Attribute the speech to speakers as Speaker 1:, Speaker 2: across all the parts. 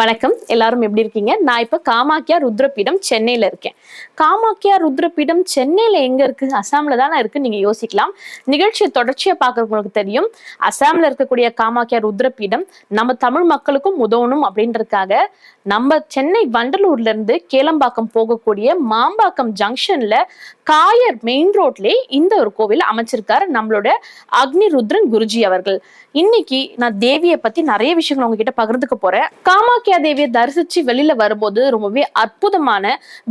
Speaker 1: வணக்கம். எல்லாரும் எப்படி இருக்கீங்க? நான் இப்போ காமாக்கியா ருத்ரபீடம் சென்னையில் இருக்கேன். காமாக்கியா ருத்ரபீடம் சென்னையில எங்க இருக்கு? அசாம்ல தானே இருக்கு? நீங்க யோசிக்கலாம். நிகழ்ச்சியை தொடர்ச்சியாக பார்க்குறவங்களுக்கு தெரியும். அசாம்ல இருக்கக்கூடிய காமாக்கியா ருத்ரபீடம் நம்ம தமிழ் மக்களுக்கும் உதவணும் அப்படின்றதுக்காக நம்ம சென்னை வண்டலூர்ல இருந்து கேளம்பாக்கம் போகக்கூடிய மாம்பாக்கம் ஜங்ஷனில் காயர் மெயின் ரோட்லேயே இந்த ஒரு கோவில் அமைச்சிருக்காரு நம்மளோட அக்னி ருத்ரன் குருஜி அவர்கள். இன்னைக்கு நான் தேவியை பத்தி நிறைய விஷயங்கள் உங்ககிட்ட பகிர்ந்துக்க போறேன். காமாக்கியா தேவியை தரிசிச்சு வெளியில வரும்போது ரொம்பவே அற்புதமான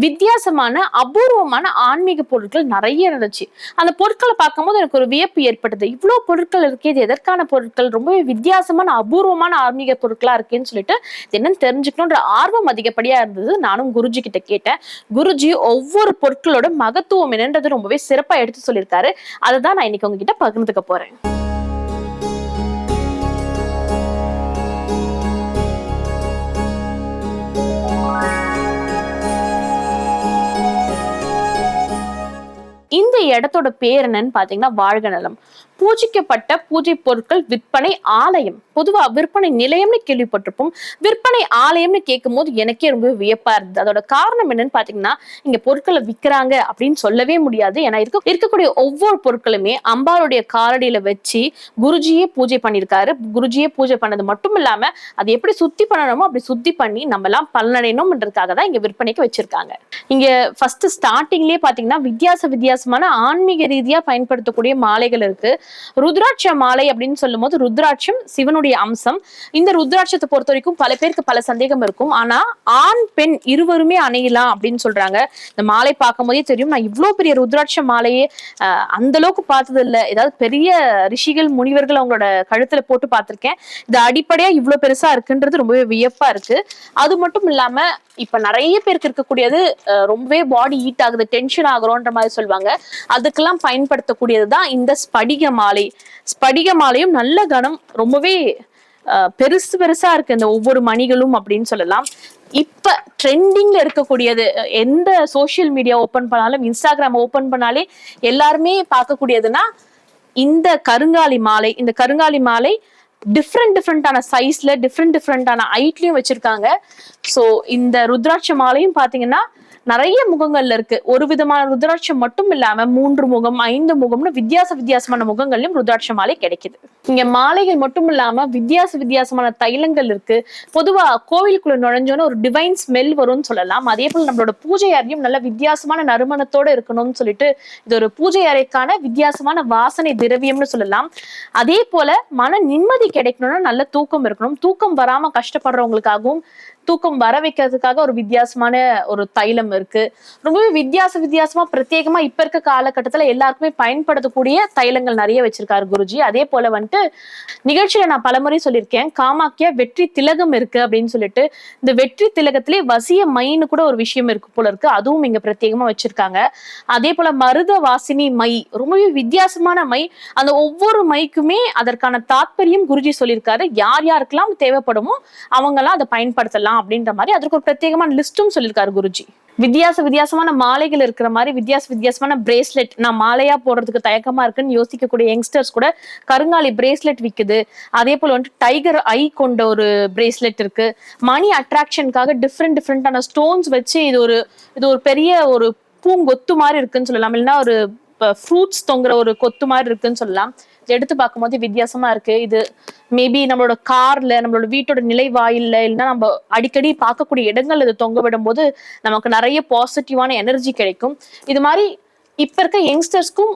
Speaker 1: வித்தியாசமான அபூர்வமான ஆன்மீக பொருட்கள் நிறைய இருந்துச்சு. அந்த பொருட்களை பார்க்கும்போது எனக்கு ஒரு வியப்பு ஏற்பட்டது. இவ்வளவு பொருட்கள் இருக்கே இது எதற்கான பொருட்கள்? ரொம்பவே வித்தியாசமான அபூர்வமான ஆன்மீக பொருட்களா இருக்கேன்னு சொல்லிட்டு என்னன்னு தெரிஞ்சுக்கணுன்ற ஆர்வம் அதிகப்படியா இருந்தது. நானும் குருஜி கிட்ட கேட்டேன். குருஜி ஒவ்வொரு பொருட்களோட மகத்துவம் என்னன்றது ரொம்பவே சிறப்பா எடுத்து சொல்லியிருக்காரு. அதை தான் நான் இன்னைக்கு உங்ககிட்ட பகிர்ந்துக்க போறேன். இந்த இடத்தோட பேர் என்னன்னு பாத்தீங்கன்னா வாழ்க நலம். பூஜிக்கப்பட்ட பூஜை பொருட்கள் விற்பனை ஆலயம். பொதுவா விற்பனை நிலையம்னு கேள்விப்பட்டிருப்போம். விற்பனை ஆலயம்னு கேட்கும் போது எனக்கே ரொம்ப வியப்பா இருந்தது. அதோட காரணம் என்னன்னு பாத்தீங்கன்னா இங்க பொருட்களை விற்கிறாங்க அப்படின்னு சொல்லவே முடியாது. ஏன்னா இருக்க இருக்கக்கூடிய ஒவ்வொரு பொருட்களுமே அம்பாளுடைய காலடியில வச்சு குருஜியே பூஜை பண்ணியிருக்காரு. குருஜியே பூஜை பண்ணது மட்டும் இல்லாம அது எப்படி சுத்தி பண்ணணுமோ அப்படி சுத்தி பண்ணி நம்ம எல்லாம் பலனடையணும்ன்றதுக்காக தான் இங்க விற்பனைக்கு வச்சிருக்காங்க. இங்க ஃபர்ஸ்ட் ஸ்டார்டிங்லயே பாத்தீங்கன்னா வித்தியாச வித்தியாசமான ஆன்மீக ரீதியா பயன்படுத்தக்கூடிய மாலைகள் இருக்கு. ருத்ராட்ச மாலை அப்படின்னு சொல்லும் போது ருத்ராட்சம் சிவனுடைய அம்சம். இந்த ருத்ராட்சத்தை பொறுத்த வரைக்கும் பல பேருக்கு பல சந்தேகம் இருக்கும். ஆனா ஆண் பெண் இருவருமே அணையலாம் அப்படின்னு சொல்றாங்க. இந்த மாலை பார்க்கும் போதே தெரியும். நான் இவ்வளவு பெரிய ருத்ராட்ச மாலையே அந்த அளவுக்கு பார்த்தது இல்லை ஏதாவது பெரிய ரிஷிகள் முனிவர்கள் அவங்களோட கழுத்துல போட்டு பார்த்திருக்கேன். இது அடிப்படையா இவ்வளவு பெருசா இருக்குன்றது ரொம்பவே வியப்பா இருக்கு. அது மட்டும் இல்லாம இப்ப நிறைய பேருக்கு இருக்கக்கூடியது ரொம்பவே பாடி ஹீட் ஆகுது டென்ஷன் ஆகுறோன்ற மாதிரி சொல்லுவாங்க. அதுக்கெல்லாம் பயன்படுத்தக்கூடியது தான் இந்த ஸ்படிக மாலை. ஸ்படிக மாலையும் நல்ல கனம் ரொம்பவே பெருசு பெருசா இருக்கு இந்த ஒவ்வொரு மணிகளும் அப்படின்னு சொல்லலாம். இப்ப ட்ரெண்டிங்ல இருக்கக்கூடியது எந்த சோஷியல் மீடியா ஓபன் பண்ணாலும் இன்ஸ்டாகிராம் ஓபன் பண்ணாலே எல்லாருமே பார்க்கக்கூடியதுன்னா இந்த கருங்காலி மாலை இந்த கருங்காலி மாலை டிஃப்ரெண்ட் டிஃப்ரெண்டான சைஸ்ல டிஃப்ரெண்ட் டிஃப்ரெண்டான ஹைட்லயும் வச்சிருக்காங்க. ஸோ இந்த ருத்ராட்ச மாலையும் பாத்தீங்கன்னா நிறைய முகங்கள்ல இருக்கு. ஒரு விதமான ருத்ராட்சம் மட்டும் இல்லாம மூன்று முகம் ஐந்து முகம்னு வித்தியாச வித்தியாசமான முகங்கள்லயும் ருத்ராட்ச மாலை கிடைக்குது. இங்க மாலைகள் மட்டும் இல்லாம வித்தியாச வித்தியாசமான தைலங்கள் இருக்கு. பொதுவா கோவிலுக்குள்ள நுழைஞ்சோன்னு ஒரு டிவைன் ஸ்மெல் வரும்னு சொல்லலாம். அதே போல நம்மளோட பூஜை அறையும் நல்ல வித்தியாசமான நறுமணத்தோட இருக்கணும்னு சொல்லிட்டு இது ஒரு பூஜை அறைக்கான வித்தியாசமான வாசனை திரவியம்னு சொல்லலாம். அதே போல மன நிம்மதி கிடைக்கணும்னா நல்ல தூக்கம் இருக்கணும். தூக்கம் வராம கஷ்டப்படுறவங்களுக்காகவும் தூக்கம் வர வைக்கிறதுக்காக ஒரு வித்தியாசமான ஒரு தைலம் இருக்கு. ரொம்பவே வித்தியாச வித்தியாசமா பிரத்யேகமா இப்ப இருக்க காலகட்டத்துல எல்லாருக்குமே பயன்படுத்தக்கூடிய தைலங்கள் நிறைய வச்சிருக்காரு குருஜி. அதே போல வந்துட்டு நிகழ்ச்சியில நான் பலமுறை சொல்லியிருக்கேன். காமாக்கியா வெற்றி திலகம் இருக்கு அப்படின்னு சொல்லிட்டு இந்த வெற்றி திலகத்திலே வசிய மைன்னு கூட ஒரு விஷயம் இருக்கு போல இருக்கு. அதுவும் இங்க பிரத்யேகமா வச்சிருக்காங்க. அதே போல மருத வாசினி மை ரொம்பவே வித்தியாசமான மை. அந்த ஒவ்வொரு மைக்குமே அதற்கான தாத்பரியம் குருஜி சொல்லியிருக்காரு. யார் யாருக்கெல்லாம் தேவைப்படுமோ அவங்கெல்லாம் அதை பயன்படுத்தலாம். அப்படின்ற மாதிரி அதற்கு ஒரு பிரத்யேகமான லிஸ்ட்டும் சொல்லியிருக்காரு குருஜி. வித்தியாச வித்தியாசமான மாலைகள் இருக்கிற மாதிரி வித்தியாச வித்தியாசமான பிரேஸ்லெட் நான் மாலையா போடுறதுக்கு தயக்கமா இருக்குன்னு யோசிக்கக்கூடிய யங்ஸ்டர்ஸ் கூட கருங்காலி பிரேஸ்லெட் விற்குது அதே போல வந்துட்டு டைகர் ஐ கொண்ட ஒரு பிரேஸ்லெட் இருக்கு. மணி அட்ராக்ஷனுக்காக டிஃப்ரெண்ட் டிஃப்ரெண்டான ஸ்டோன்ஸ் வச்சு இது ஒரு இது ஒரு பெரிய ஒரு பூங்கொத்து மாதிரி இருக்குன்னு சொல்லலாம். இல்லைன்னா ஒரு ஃப்ரூட்ஸ் தொங்குற ஒரு கொத்து மாதிரி இருக்குன்னு சொல்லலாம். இது எடுத்து பார்க்கும்போது வித்தியாசமா இருக்கு. இது மேபி நம்மளோட கார்ல நம்மளோட வீட்டோட நிலை வாயில்ல இல்லைன்னா நம்ம அடிக்கடி பார்க்கக்கூடிய இடங்கள்ல இது தொங்க விடும்போது நமக்கு நிறைய பாசிட்டிவான எனர்ஜி கிடைக்கும். இது மாதிரி இப்ப இருக்க யங்ஸ்டர்ஸ்க்கும்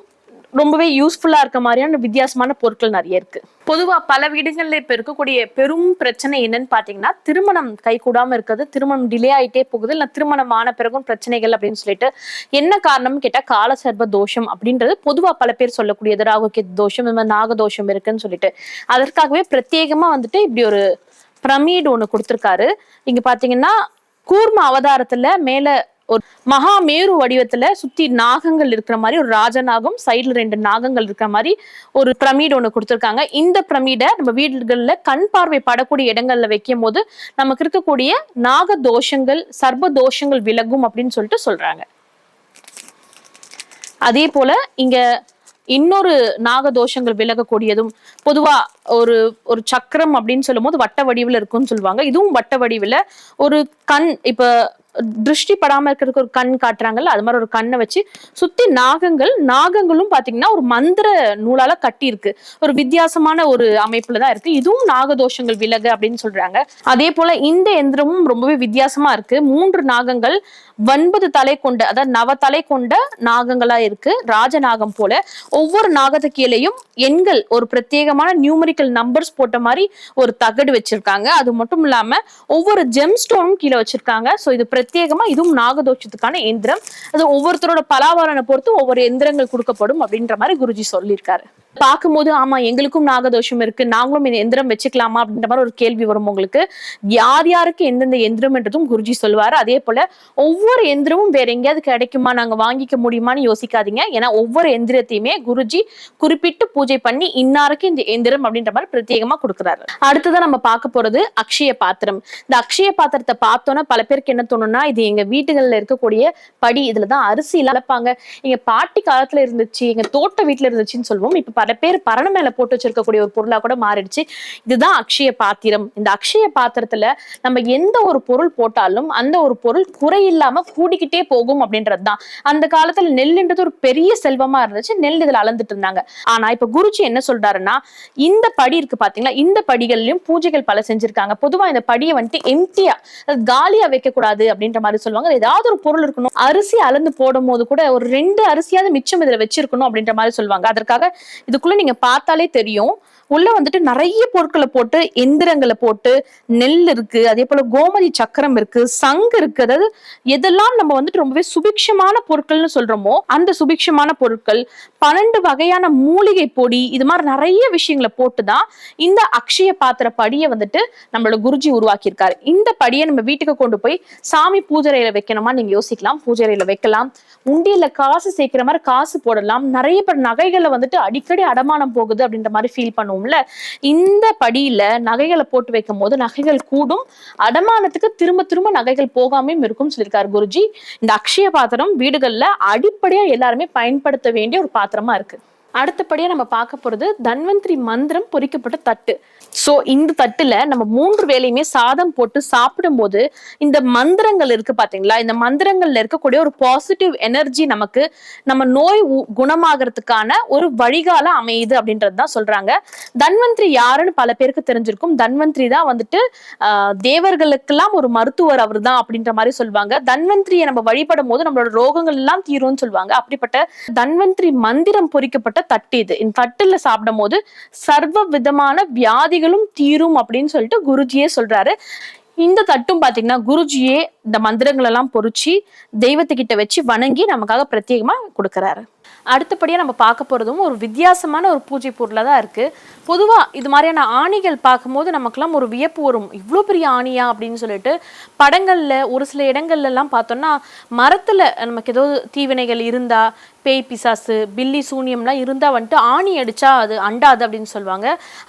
Speaker 1: ரொம்பவே யூஸ்ஃபுல்லா இருக்க மாதிரியான வித்தியாசமான பொருட்கள் நிறைய இருக்கு. பொதுவா பல வீடுகள்ல இப்ப இருக்கக்கூடிய பெரும் பிரச்சனை என்னன்னு பாத்தீங்கன்னா திருமணம் கைகூடாம இருக்கிறது திருமணம் டிலே ஆயிட்டே போகுது இல்ல திருமணம் ஆன பிறகும் பிரச்சனைகள் அப்படின்னு சொல்லிட்டு என்ன காரணம்னு கேட்டா காலசர்ப தோஷம் அப்படின்றது பொதுவா பல பேர் சொல்லக்கூடியது. ராகுகேத் தோஷம் இந்த மாதிரி நாக தோஷம் இருக்குன்னு சொல்லிட்டு. அதற்காகவே பிரத்யேகமா வந்துட்டு இப்படி ஒரு பிரமீடு ஒண்ணு கொடுத்திருக்காரு. இங்க பாத்தீங்கன்னா கூர்ம அவதாரத்துல மேல ஒரு மகா மேரு வடிவத்துல சுத்தி நாகங்கள் இருக்கிற மாதிரி ஒரு ராஜநாகம் சைடுல ரெண்டு நாகங்கள் இருக்கிற மாதிரி ஒரு பிரமிடு ஒன்று கொடுத்துருக்காங்க. இந்த பிரமிடை நம்ம வீடுகளில் கண் பார்வை படக்கூடிய இடங்கள்ல வைக்கும் போது நமக்கு இருக்கக்கூடிய நாக தோஷங்கள் சர்ப தோஷங்கள் விலகும் அப்படின்னு சொல்லிட்டு சொல்றாங்க. அதே போல இங்க இன்னொரு நாகதோஷங்கள் விலகக்கூடியதும் பொதுவா ஒரு ஒரு சக்கரம் அப்படின்னு சொல்லும் போது வட்ட வடிவில் இருக்கும்னு சொல்லுவாங்க. இதுவும் வட்ட வடிவில் ஒரு கண் இப்ப திருஷ்டி படாமல் இருக்கிறதுக்கு ஒரு கண் காட்டுறாங்கல்ல அது மாதிரி ஒரு கண்ணை வச்சு சுத்தி நாகங்கள் நாகங்களும் பாத்தீங்கன்னா ஒரு மந்திர நூலால கட்டி இருக்கு ஒரு வித்தியாசமான ஒரு அமைப்புல தான் இருக்கு. இதுவும் நாகதோஷங்கள் விலகு அப்படின்னு சொல்றாங்க. அதே போல இந்த எந்திரமும் ரொம்பவே வித்தியாசமா இருக்கு. மூன்று நாகங்கள் ஒன்பது தலை கொண்ட அதாவது நவ தலை கொண்ட நாகங்களா இருக்கு. ராஜநாகம் போல ஒவ்வொரு நாகத்து கீழேயும் எண்கள் ஒரு பிரத்யேகமான நியூமரிக்கல் நம்பர்ஸ் போட்ட மாதிரி ஒரு தகடு வச்சிருக்காங்க. அது மட்டும் இல்லாம ஒவ்வொரு ஜெம் ஸ்டோனும் கீழே வச்சிருக்காங்க. சோ இது பிரத்யேகமா இதுவும் நாகதோஷத்துக்கான எந்திரம். அது ஒவ்வொருத்தரோட பலாவாரனை பொறுத்து ஒவ்வொரு எந்திரங்கள் கொடுக்கப்படும் அப்படின்ற மாதிரி குருஜி சொல்லியிருக்காரு. பார்க்கும்போது ஆமா எங்களுக்கும் நாகதோஷம் இருக்கு. நாங்களும் இந்த எந்திரம் வச்சுக்கலாமா அப்படின்ற மாதிரி ஒரு கேள்வி வரும் உங்களுக்கு. யார் யாருக்கு எந்தெந்த எந்திரம்ன்றதும் குருஜி சொல்லுவாரு. அதே போல ஒவ்வொரு எந்திரமும் வேற எங்கேயாவது கிடைக்குமா நாங்க வாங்கிக்க முடியுமான்னு யோசிக்காதீங்க. ஏன்னா ஒவ்வொரு எந்திரத்தையுமே குருஜி குறிப்பிட்டு பூஜை பண்ணி இன்னாருக்கு இந்த எந்திரம் அப்படின்ற மாதிரி பிரத்யேகமா கொடுக்குறாரு. அடுத்ததான் நம்ம பார்க்க போறது அக்ஷய பாத்திரம். இந்த அக்ஷய பாத்திரத்தை பார்த்தோன்னா பல பேருக்கு என்ன தோணும்னா இது எங்க வீட்டுகள்ல இருக்கக்கூடிய படி இதுலதான் அரிசி இழப்பாங்க எங்க பாட்டி காலத்துல இருந்துச்சு எங்க தோட்ட வீட்டுல இருந்துச்சுன்னு சொல்லுவோம். இப்ப பல பேர் பரண மேல போட்டு வச்சிருக்கக்கூடிய ஒரு பொருளா கூட மாறிடுச்சு. இதுதான் அக்ஷய பாத்திரம். இந்த அக்ஷய பாத்திரத்துல நம்ம எந்த ஒரு பொருள் போட்டாலும் அந்த ஒரு பொருள் குறையில்லாம கூடிக்கிட்டே போகும் அப்படின்றதுதான். அந்த காலத்துல நெல்லுன்றது ஒரு பெரிய செல்வமா இருந்துச்சு. நெல் இதுல அளந்துட்டு இருந்தாங்க. ஆனா இப்ப குருஜி என்ன சொல்றாருன்னா இந்த படி இருக்கு பாத்தீங்களா? இந்த படிகள்லயும் பூஜைகள் பல செஞ்சிருக்காங்க. பொதுவா இந்த படியை வந்துட்டு எம்டியா காலியா வைக்க கூடாது அப்படின்ற மாதிரி சொல்லுவாங்க. ஏதாவது ஒரு பொருள் இருக்கணும். அரிசி அளந்து போடும் போது கூட ஒரு ரெண்டு அரிசியாவது மிச்சம் இதுல வச்சிருக்கணும் அப்படின்ற மாதிரி சொல்லுவாங்க. அதற்காக இதுக்குள்ள நீங்க பார்த்தாலே தெரியும். உள்ள வந்துட்டு நிறைய பொருட்களை போட்டு எந்திரங்களை போட்டு நெல் இருக்கு அதே போல கோமதி சக்கரம் இருக்கு சங்கு இருக்கு. அதாவது எதெல்லாம் நம்ம வந்துட்டு ரொம்பவே சுபிக்ஷமான பொருட்கள்னு சொல்றோமோ அந்த சுபிக்ஷமான பொருட்கள் பன்னெண்டு வகையான மூலிகை பொடி இது மாதிரி நிறைய விஷயங்களை போட்டுதான் இந்த அக்ஷய பாத்திர படியை வந்துட்டு நம்மளோட குருஜி உருவாக்கியிருக்காரு. இந்த படியை நம்ம வீட்டுக்கு கொண்டு போய் சாமி பூஜரையில வைக்கணுமா? நீங்க யோசிக்கலாம். பூஜரையில வைக்கலாம். உண்டியில காசு சேர்க்கிற மாதிரி காசு போடலாம். நிறைய பேர் நகைகளை வந்துட்டு அடிக்கடி அடமானம் போகுது அப்படின்ற மாதிரி ஃபீல் பண்ணுவோம்ல இந்த படியில நகைகளை போட்டு வைக்கும் போது நகைகள் கூடும். அடமானத்துக்கு திரும்ப திரும்ப நகைகள் போகாமையும் இருக்கும் சொல்லியிருக்காரு குருஜி. இந்த அக்ஷய பாத்திரம் வீடுகள்ல அடிப்படையா எல்லாருமே பயன்படுத்த வேண்டிய ஒரு பாத்திரமா இருக்கு. அடுத்தபடியா நம்ம பார்க்க போறது தன்வந்திரி மந்திரம் பொறிக்கப்பட்ட தட்டு. சோ இந்த தட்டுல நம்ம மூன்று வேலையுமே சாதம் போட்டு சாப்பிடும்போது இந்த மந்திரங்கள் இருக்கு பாத்தீங்களா? இந்த மந்திரங்கள்ல இருக்கக்கூடிய ஒரு பாசிட்டிவ் எனர்ஜி நமக்கு நம்ம நோய் குணமாகறதுக்கான ஒரு வழிகால அமையுது அப்படின்றது தான் சொல்றாங்க. தன்வந்திரி யாருன்னு பல பேருக்கு தெரிஞ்சிருக்கும். தன்வந்திரி தான் வந்துட்டு தேவர்களுக்கெல்லாம் ஒரு மருத்துவர் அவர் தான் அப்படின்ற மாதிரி சொல்லுவாங்க தன்வந்திரியை நம்ம வழிபடும் போது நம்மளோட ரோகங்கள் எல்லாம் தீரும்னு சொல்லுவாங்க அப்படிப்பட்ட தன்வந்திரி மந்திரம் பொறிக்கப்பட்ட தட்டு இது. இந்த தட்டுல சாப்பிடும் போது சர்வ விதமான வியாதிகள் வியாதிகளும் தீரும் அப்படின்னு சொல்லிட்டு குருஜியே சொல்றாரு. இந்த தட்டும் பாத்தீங்கன்னா குருஜியே இந்த மந்திரங்கள் எல்லாம் பொறிச்சு தெய்வத்துக்கிட்ட வச்சு வணங்கி நமக்காக பிரத்யேகமா கொடுக்குறாரு. அடுத்தபடியாக நம்ம பார்க்க போகிறதும் ஒரு வித்தியாசமான ஒரு பூஜை பொருளாக தான் இருக்குது பொதுவாக இது மாதிரியான ஆணிகள் பார்க்கும்போது நமக்கெல்லாம் ஒரு வியப்பு வரும். இவ்வளோ பெரிய ஆணியா அப்படின்னு சொல்லிட்டு படங்களில் ஒரு சில இடங்கள்லலாம் பார்த்தோம்னா மரத்தில் நமக்கு ஏதோ தீவினைகள் இருந்தால் பேய் பிசாசு பில்லி சூனியம்லாம் இருந்தால் வந்துட்டு ஆணி அடித்தா அது அண்டாது அப்படின்னு சொல்லுவாங்க.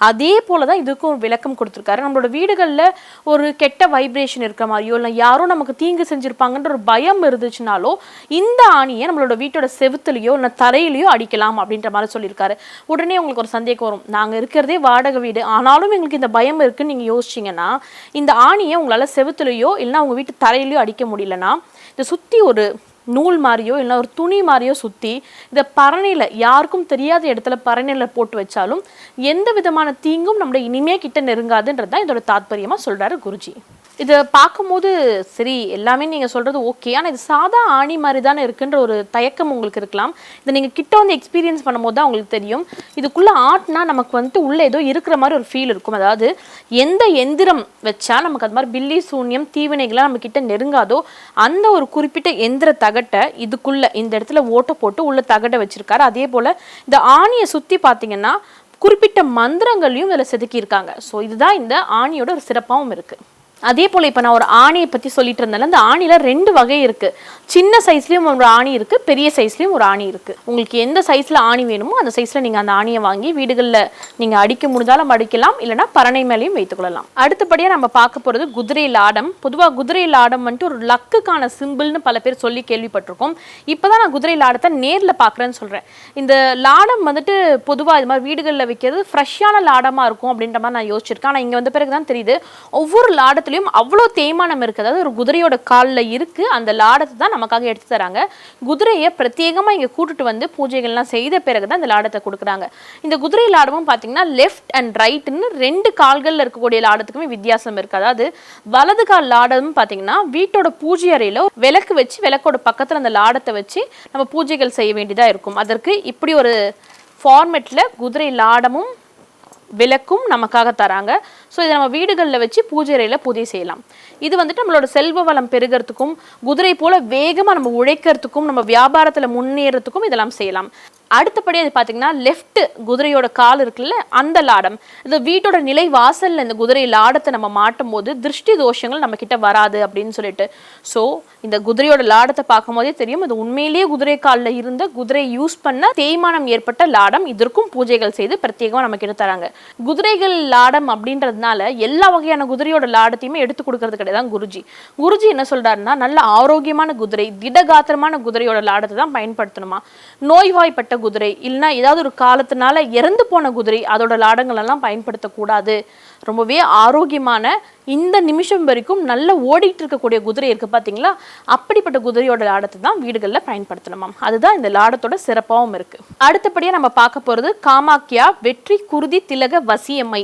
Speaker 1: அதே போலதான் இதுக்கும் ஒரு விளக்கம் கொடுத்துருக்காரு. நம்மளோட வீடுகளில் ஒரு கெட்ட வைப்ரேஷன் இருக்கிற மாதிரியோ இல்லை யாரோ நமக்கு தீங்கு செஞ்சுருப்பாங்கன்ற ஒரு பயம் இருந்துச்சுனாலோ இந்த ஆணியை நம்மளோட வீட்டோட செவுத்துலேயோ இல்லை தரையிலையோ அடிக்கலாம் அப்படின்ற மாதிரி சொல்லியிருக்காரு. உடனே உங்களுக்கு ஒரு சந்தேகம் வரும். நாங்கள் இருக்கிறதே வாடகை வீடு. ஆனாலும் எங்களுக்கு இந்த பயம் இருக்குன்னு நீங்கள் யோசிச்சீங்கன்னா இந்த ஆணியை உங்களால் செவுத்துலேயோ இல்லைன்னா உங்கள் வீட்டு தரையிலையோ அடிக்க முடியலன்னா இதை சுற்றி ஒரு நூல் மாதிரியோ இல்லை ஒரு துணி மாதிரியோ சுற்றி இதை பரணியில் யாருக்கும் தெரியாத இடத்துல பரணியில் போட்டு வச்சாலும் எந்த விதமான தீங்கும் நம்முடைய இனிமே கிட்ட நெருங்காதுன்றது தான் இதோட தாத்பரியமாக சொல்கிறாரு குருஜி. இதை பார்க்கும்போது சரி எல்லாமே நீங்கள் சொல்கிறது ஓகே ஆனால் இது சாதா ஆணி மாதிரி தானே இருக்குன்ற ஒரு தயக்கம் உங்களுக்கு இருக்கலாம். இதை நீங்கள் கிட்ட வந்து எக்ஸ்பீரியன்ஸ் பண்ணும்போது தான் உங்களுக்கு தெரியும். இதுக்குள்ளே ஆட்னா நமக்கு வந்துட்டு உள்ளே ஏதோ இருக்கிற மாதிரி ஒரு ஃபீல் இருக்கும். அதாவது எந்த எந்திரம் வச்சா நமக்கு அது மாதிரி பில்லி சூன்யம் தீவினைகள்லாம் நம்ம கிட்ட நெருங்காதோ அந்த ஒரு குறிப்பிட்ட எந்திர தகட்டை இதுக்குள்ள இந்த இடத்துல ஓட்டை போட்டு உள்ள தகட்டை வச்சிருக்காரு. அதே போல் இந்த ஆணியை சுற்றி பார்த்தீங்கன்னா குறிப்பிட்ட மந்திரங்களையும் இதில் செதுக்கியிருக்காங்க. ஸோ இதுதான் இந்த ஆணியோட ஒரு சிறப்பாகவும் இருக்குது அதே போல் இப்போ நான் ஒரு ஆணியை பற்றி சொல்லிட்டு இருந்தேன் அந்த ஆணில ரெண்டு வகை இருக்குது சின்ன சைஸ்லேயும் ஒரு ஆணி இருக்குது பெரிய சைஸ்லேயும் ஒரு ஆணி இருக்குது உங்களுக்கு எந்த சைஸில் ஆணி வேணுமோ அந்த சைஸில் நீங்கள் அந்த ஆணியை வாங்கி வீடுகளில் நீங்கள் அடிக்க முடிஞ்சாலும் அடிக்கலாம் இல்லைன்னா பரணை மேலேயும் வைத்துக்கொள்ளலாம் அடுத்தபடியாக நம்ம பார்க்க போகிறது குதிரை லாடம். பொதுவாக குதிரை லாடம் வந்துட்டு ஒரு லக்குக்கான சிம்பிள்னு பல பேர் சொல்லி கேள்விப்பட்டிருக்கோம். இப்பதான் நான் குதிரை லாடத்தை நேரில் பார்க்குறேன்னு சொல்கிறேன் இந்த லாடம் வந்துட்டு பொதுவாக இது மாதிரி வீடுகளில் வைக்கிறது ஃப்ரெஷ்ஷான லாடமாக இருக்கும் அப்படின்ற மாதிரி நான் யோசிச்சிருக்கேன். ஆனால் இங்கே வந்த பிறகு தான் தெரியுது. ஒவ்வொரு லாடத்தை லாடத்துலயும் அவ்வளோ தேய்மானம் இருக்குது அதாவது ஒரு குதிரையோட காலில் இருக்குது அந்த லாடத்தை தான் நமக்காக எடுத்து தராங்க. குதிரையை பிரத்யேகமாக இங்கே கூட்டுட்டு வந்து பூஜைகள்லாம் செய்த பிறகு தான் இந்த லாடத்தை கொடுக்குறாங்க. இந்த குதிரை லாடமும் பார்த்தீங்கன்னா லெஃப்ட் அண்ட் ரைட்னு ரெண்டு கால்களில் இருக்கக்கூடிய லாடத்துக்குமே வித்தியாசம் இருக்குது அதாவது வலது கால் லாடமும் பார்த்தீங்கன்னா வீட்டோட பூஜை அறையில் விளக்கு வச்சு விளக்கோட பக்கத்தில் அந்த லாடத்தை வச்சு நம்ம பூஜைகள் செய்ய வேண்டியதாக இருக்கும். அதற்கு இப்படி ஒரு ஃபார்மெட்டில் குதிரை லாடமும் விளக்கும் நமக்காக தராங்க. ஸோ இதை நம்ம வீடுகளில் வச்சு பூஜை அறையில் பூஜை செய்யலாம். இது வந்துட்டு நம்மளோட செல்வ வளம் பெருகிறதுக்கும் குதிரை போல வேகமாக நம்ம உழைக்கிறதுக்கும் நம்ம வியாபாரத்தில் முன்னேறதுக்கும் இதெல்லாம் செய்யலாம். அடுத்தபடி அது பார்த்தீங்கன்னா லெஃப்ட் குதிரையோட கால் இருக்குல்ல அந்த லாடம். இந்த வீட்டோட நிலை வாசலில் இந்த குதிரை லாடத்தை நம்ம மாட்டும் போது திருஷ்டி தோஷங்கள் நம்ம கிட்ட வராது அப்படின்னு சொல்லிட்டு. ஸோ இந்த குதிரையோட லாடத்தை பார்க்கும் போதே தெரியும் இது உண்மையிலேயே குதிரை காலில் இருந்த குதிரை யூஸ் பண்ண தேய்மானம் ஏற்பட்ட லாடம். இதற்கும் பூஜைகள் செய்து பிரத்யேகமாக நம்ம கிட்ட தராங்க. குதிரைகள் லாடம் அப்படின்றதுனால எல்லா வகையான குதிரையோட லாடத்தையுமே எடுத்து கொடுக்கறது கிடையாது. குருஜி. குருஜி என்ன சொல்றாருன்னா நல்ல ஆரோக்கியமான குதிரை திடகாத்திரமான குதிரையோட லாடத்தை தான் பயன்படுத்தணுமா? நோய்வாய்ப்பட்ட குதிரை இல்லைன்னா ஏதாவது ஒரு காலத்தினால இறந்து போன குதிரை அதோட லாடங்கள் எல்லாம் பயன்படுத்தக்கூடாது. ரொம்பவே ஆரோக்கியமான இந்த நிமிஷம் வரைக்கும் நல்ல ஓடிட்டு இருக்கக்கூடிய குதிரை இருக்கு பார்த்தீங்களா அப்படிப்பட்ட குதிரையோட லாடத்தை தான் வீடுகளில் பயன்படுத்தணுமாம் அதுதான் இந்த லாடத்தோட சிறப்பாகவும் இருக்கு. அடுத்தபடியா நம்ம பார்க்க போறது காமாக்கியா வெற்றி குருதி திலக வசியம்மை.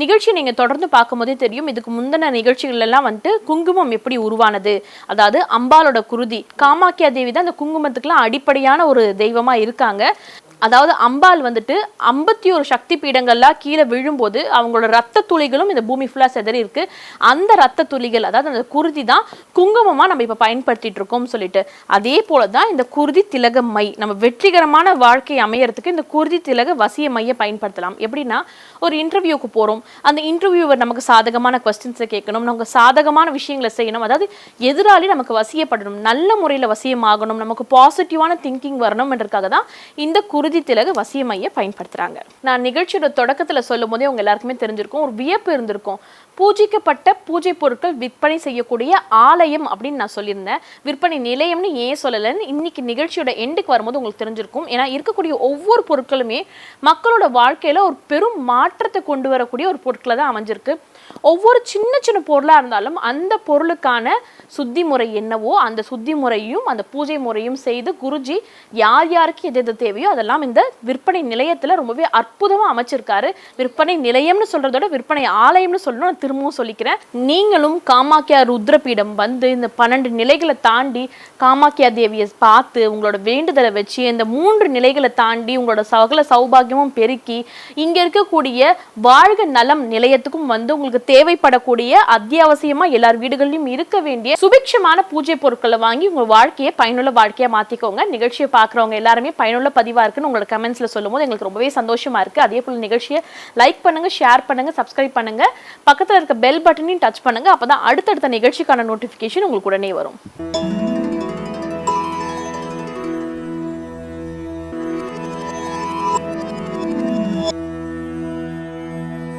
Speaker 1: நிகழ்ச்சி நீங்கள் தொடர்ந்து பார்க்கும்போதே தெரியும். இதுக்கு முந்தின நிகழ்ச்சிகள் எல்லாம் வந்துட்டு குங்குமம் எப்படி உருவானது? அதாவது அம்பாலோட குருதி. காமாக்கியா தேவி தான் அந்த குங்குமத்துக்குலாம் அடிப்படையான ஒரு தெய்வமா இருக்காங்க. அதாவது அம்பாள் வந்துட்டு ஐம்பத்தி ஒரு சக்தி பீடங்கள்லாம் கீழே விழும்போது அவங்களோட ரத்த துளிகளும் இந்த பூமி ஃபுல்லாக செதறி இருக்கு. அந்த ரத்த துளிகள் அதாவது அந்த குருதி தான் குங்குமமாக நம்ம இப்போ பயன்படுத்திட்டு இருக்கோம்னு சொல்லிட்டு. அதே போல தான் இந்த குருதி திலக மை நம்ம வெற்றிகரமான வாழ்க்கை அமையறதுக்கு இந்த குருதி திலக வசிய மையை பயன்படுத்தலாம். எப்படின்னா ஒரு இன்டர்வியூக்கு போகிறோம் அந்த இன்டர்வியூவர் நமக்கு சாதகமான கொஸ்டின்ஸை கேட்கணும். நமக்கு சாதகமான விஷயங்களை செய்யணும். அதாவது எதிராளி நமக்கு வசியப்படணும். நல்ல முறையில் வசியமாகணும். நமக்கு பாசிட்டிவான திங்கிங் வரணும்ன்றதுக்காக தான் இந்த குருதி திலக வசியமையை பயன்படுத்துறாங்க. நான் நிகழ்ச்சியோட தொடக்கத்தில் சொல்லும் போதே உங்கள் எல்லாருக்குமே தெரிஞ்சிருக்கும். ஒரு வியப்பு இருந்திருக்கும். பூஜிக்கப்பட்ட பூஜை பொருட்கள் விற்பனை செய்யக்கூடிய ஆலயம் அப்படின்னு நான் சொல்லியிருந்தேன். விற்பனை நிலையம்னு ஏன் சொல்லலைன்னு இன்னைக்கு நிகழ்ச்சியோட எண்டுக்கு வரும்போது உங்களுக்கு தெரிஞ்சிருக்கும். ஏன்னா இருக்கக்கூடிய ஒவ்வொரு பொருட்களுமே மக்களோட வாழ்க்கையில ஒரு பெரும் மாற்றத்தை கொண்டு வரக்கூடிய ஒரு பொருட்களை தான் அமைஞ்சிருக்கு. ஒவ்வொரு சின்ன சின்ன பொருளாக இருந்தாலும் அந்த பொருளுக்கான சுத்தி முறை என்னவோ அந்த சுத்தி முறையும் அந்த பூஜை முறையும் செய்து குருஜி யார் யாருக்கு எது எது தேவையோ அதெல்லாம் இந்த விற்பனை நிலையத்தில் ரொம்பவே அற்புதமாக அமைச்சிருக்காரு. விற்பனை நிலையம்னு சொல்றதோட விற்பனை ஆலயம்னு சொல்லணும் நான் திரும்பவும் சொல்லிக்கிறேன். நீங்களும் காமாக்கியா ருத்ரபீடம் வந்து இந்த பன்னெண்டு நிலைகளை தாண்டி காமாக்கியா தேவியை பார்த்து உங்களோட வேண்டுதலை வச்சு இந்த மூன்று நிலைகளை தாண்டி உங்களோட சகல சௌபாகியமும் பெருக்கி இங்க இருக்கக்கூடிய வாழ்க நலம் நிலையத்துக்கும் வந்து உங்களுக்கு தேவைப்படக்கூடிய அத்தியாவசியமா எல்லார் வீடுகளிலும் இருக்க வேண்டிய சுபிக்ஷமான பூஜை பொருட்களை வாங்கி உங்க வாழ்க்கையை பயனுள்ள வாழ்க்கையா மாத்திக்கோங்க. நிகழ்ச்சியை பார்க்குறவங்க எல்லாருமே பயனுள்ள பதிவாக இருக்குன்னு உங்களோட கமெண்ட்ஸில் சொல்லும்போது எங்களுக்கு ரொம்பவே சந்தோஷமா இருக்கு. அதே போல நிகழ்ச்சியை லைக் பண்ணுங்க ஷேர் பண்ணுங்க சப்ஸ்கிரைப் பண்ணுங்க. பக்கத்து இருக்க பெல் பட்டனையும் டச் பண்ணுங்க. அப்பதான் அடுத்தடுத்த நிகழ்ச்சிக்கான நோட்டிபிகேஷன் உங்களுக்கு உடனே வரும்.